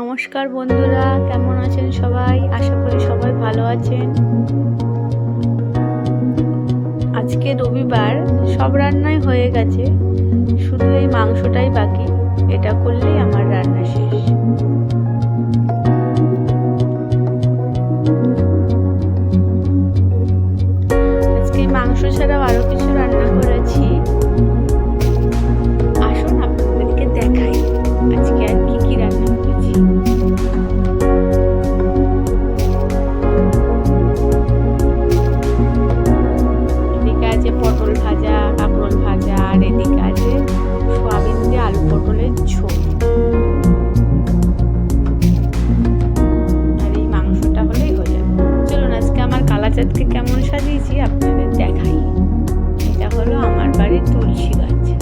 নমস্কার বন্ধুরা, কেমন আছেন সবাই? আশা করি সবাই ভালো আছেন। আজকে রবিবার, সব রান্নাই হয়ে গেছে। শুধু এই মাংসটাই বাকি, এটা করলেই আমার রান্না শেষ। আজকে মাংস ছাড়াও আরও কিছু রান্না কালাচাঁদকে কেমন সাজিয়েছি আপনাদের দেখাই। এটা হলো আমার বাড়ির তুলসী গাছে।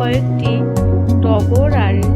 কয়েকটি টগর আর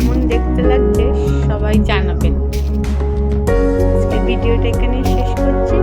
কেমন দেখতে লাগছে সবাই জানাবেন। ভিডিওটা এখানে শেষ করছি।